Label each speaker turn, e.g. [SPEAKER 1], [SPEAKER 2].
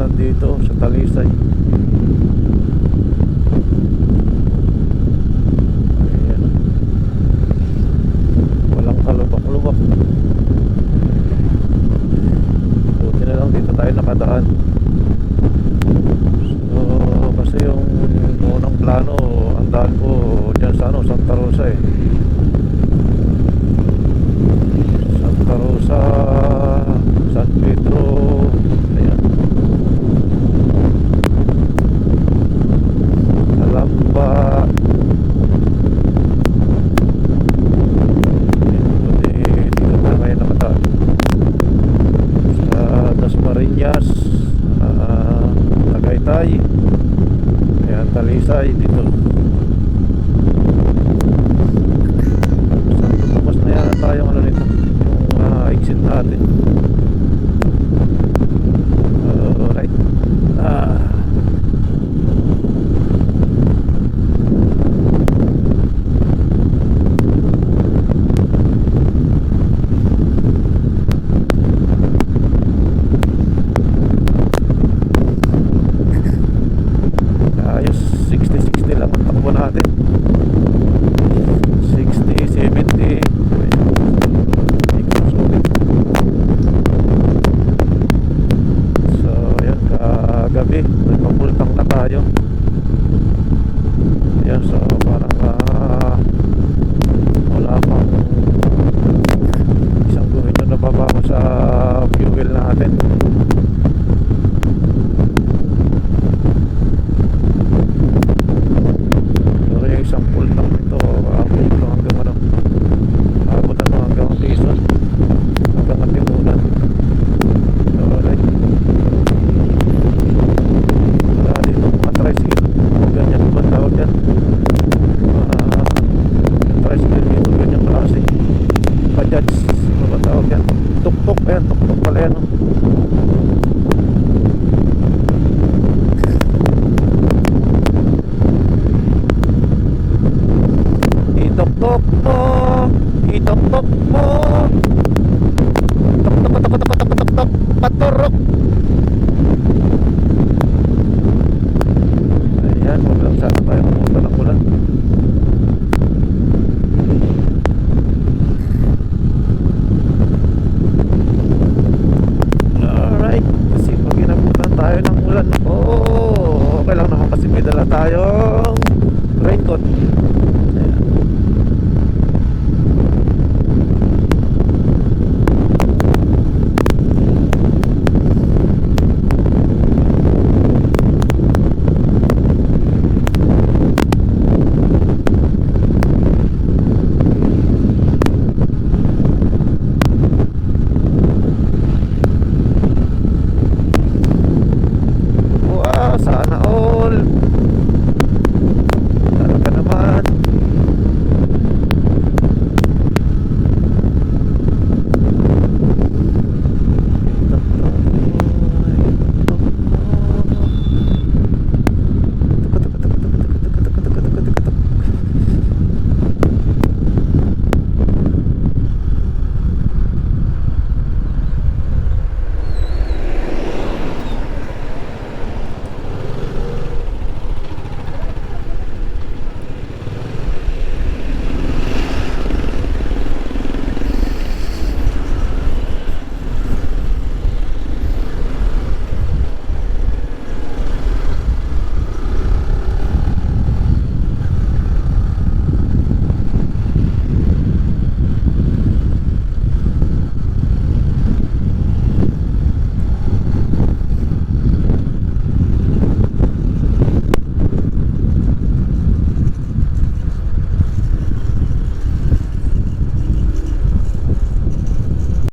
[SPEAKER 1] daanan dito sa Talisay. Ayan. walang kalubak-lubak. Buti na lang dito tayo nakadaan. So kasi yung unang plano ang daan ko dyan sa ano, Santa Rosa eh. Talisay dito Pala yan. Itok tok po. Itok tok po. Tok tok tok tok tok tok tok Paturok. may dala tayong raincoat.